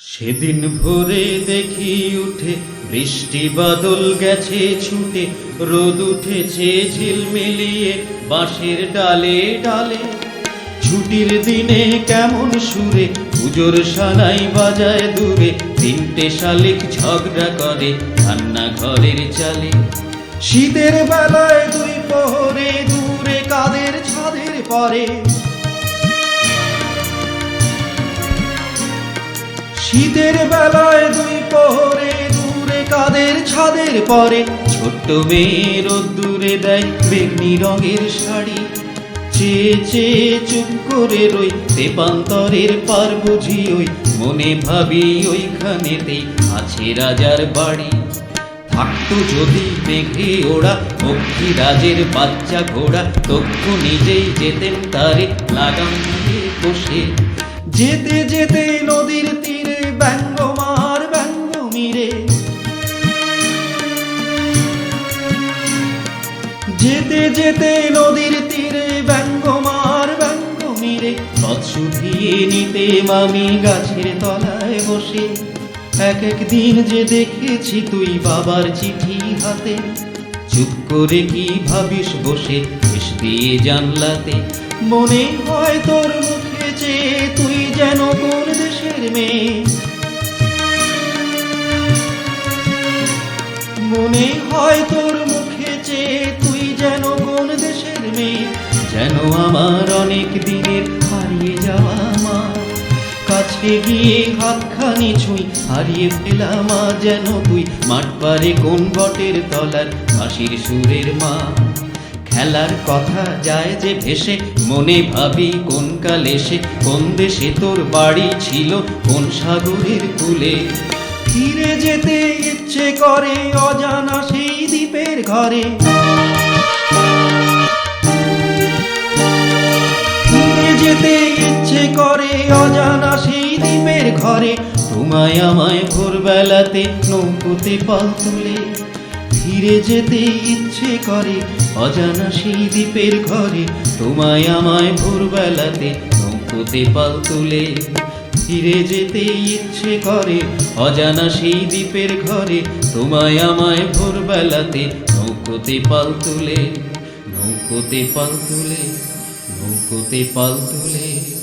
সেদিন ভোরে দেখি উঠে বৃষ্টি বাদল গেছে ছুটে, রোদ উঠেছে ঝিলমিলিয়ে বাঁশের ডালে ডালে। ছুটির দিনে কেমন সুরে পুজোর সানাই বাজায় দূরে, তিনটে শালিক ঝগড়া করে রান্না ঘরের চালে। শীতের বেলায় দুই প্রহরে দূরে কাদের ছাদের পরে শীতের বেলায় দুই প্রহরে দূরে কাদের ছাদের পরে, ছোট্ট মেয়ের দূরে দেয় বেগনি রঙের শাড়ি। চেয়ে চেয়ে চুপ করে রই তেপান্তরের পার বুঝি ওই, মনে ভাবি ওইখানেতেই আছে রাজার বাড়ি। থাকতো যদি মেঘে ওড়া পক্ষী রাজের বাচ্চা ঘোড়া, তক্ষু নিজেই যেতেন তারে, লাগাম দিয়ে বসে। যেতে যেতে নদীর যেতে যেতে নদীর তীরে ব্যঙ্গ মার ব্যঙ্গ মিরে। শুধিয়ে নিতে মামি গাছের তলায় বসে। এক এক দিন যে দেখেছি তুই বাবার চিঠি হাতে। চুপ করে কি ভাবিস বসে হেস দিয়ে জানলাতে। মনে হয় তোর মুখে চেয়ে তুই যেন কোন দেশের মেয়ে। মনে হয় তোর আমার অনেক দিনের হারিয়ে যাওয়া মা কাছে গিয়ে হাতখানি ছুঁই হারিয়ে ফেলাম মা যেন তুই। মাঠ পারে কোন বটের তলার হাসির সুরের মা। খেলার কথা যায় যে ভেসে, মনে ভাবি কোন কালে সে কোন দেশে তোর বাড়ি ছিল, কোন সাগরের কূলে। ফিরে যেতে ইচ্ছে করে অজানা যেতে ইচ্ছে করে অজানা সেই দ্বীপের ঘরে। তোমায় আমায় ভোরবেলাতে নৌকোতে পাল তুলে ফিরে যেতে ইচ্ছে করে অজানা সেই দ্বীপের ঘরে। তোমায় আমায় ভোরবেলাতে নৌকোতে পাল তুলে ফিরে যেতে ইচ্ছে করে অজানা সেই দ্বীপের ঘরে। তোমায় আমায় ভোরবেলাতে নৌকোতে পাল তুলে, নৌকোতে পাল তুলে। নৌকোতে পাল তুলে।